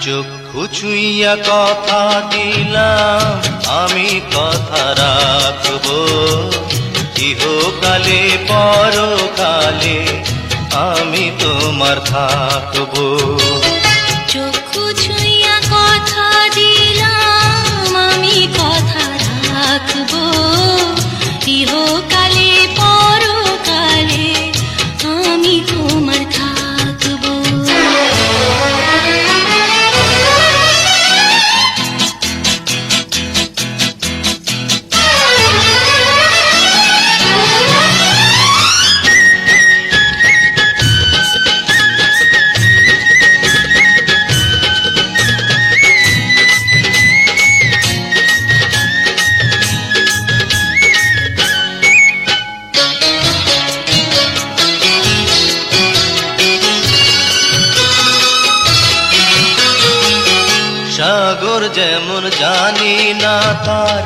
চক্ষু ছুইয়া কথা দিলাম আমি কথা রাখব। ইহকালে পরকালে আমি তোমার থাকব। সাগর যেমন জানি না তার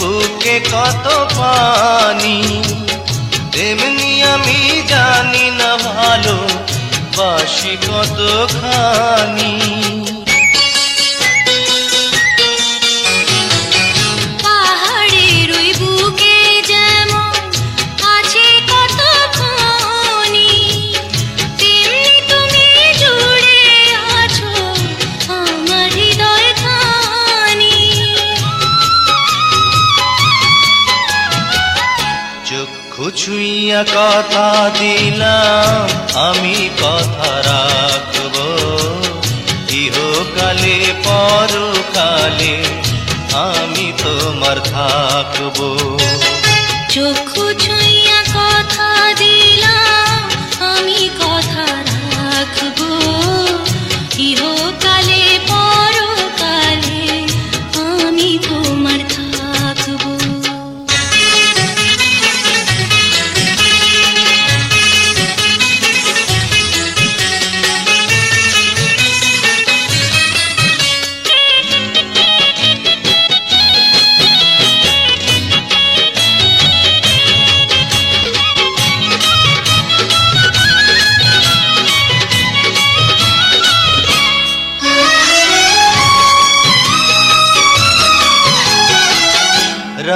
বুকে কত পানি, তেমনি আমি জানি না ভালো বাসি কত খানি ছুঁইয়া কথা দিলাম আমি কথা রাখব। ইহকালে পরকালে আমি তোমার থাকব। চক্ষু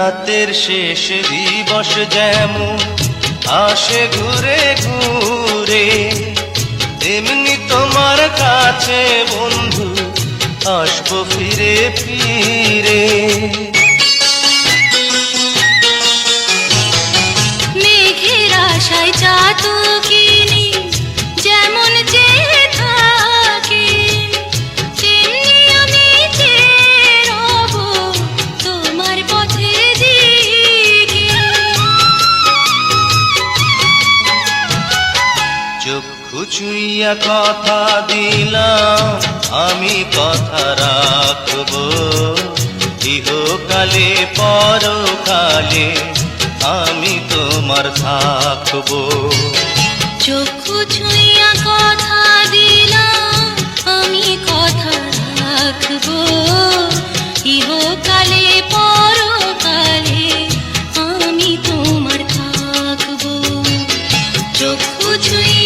রাতের শেষ দিবস যেমন আসে ঘুরে ঘুরে তেমনি তোমার কাছে বন্ধু আসব ফিরে ফিরে। চক্ষু ছুঁইয়া কথা দিলাম, আমি কথা রাখব। ইহকালে, পরকালে আমি তোমার থাকব। চক্ষু ছুঁইয়া কথা দিলাম, আমি কথা রাখব। ইহকালে, পরকালে আমি তোমার থাকব। চক্ষু ছুঁইয়া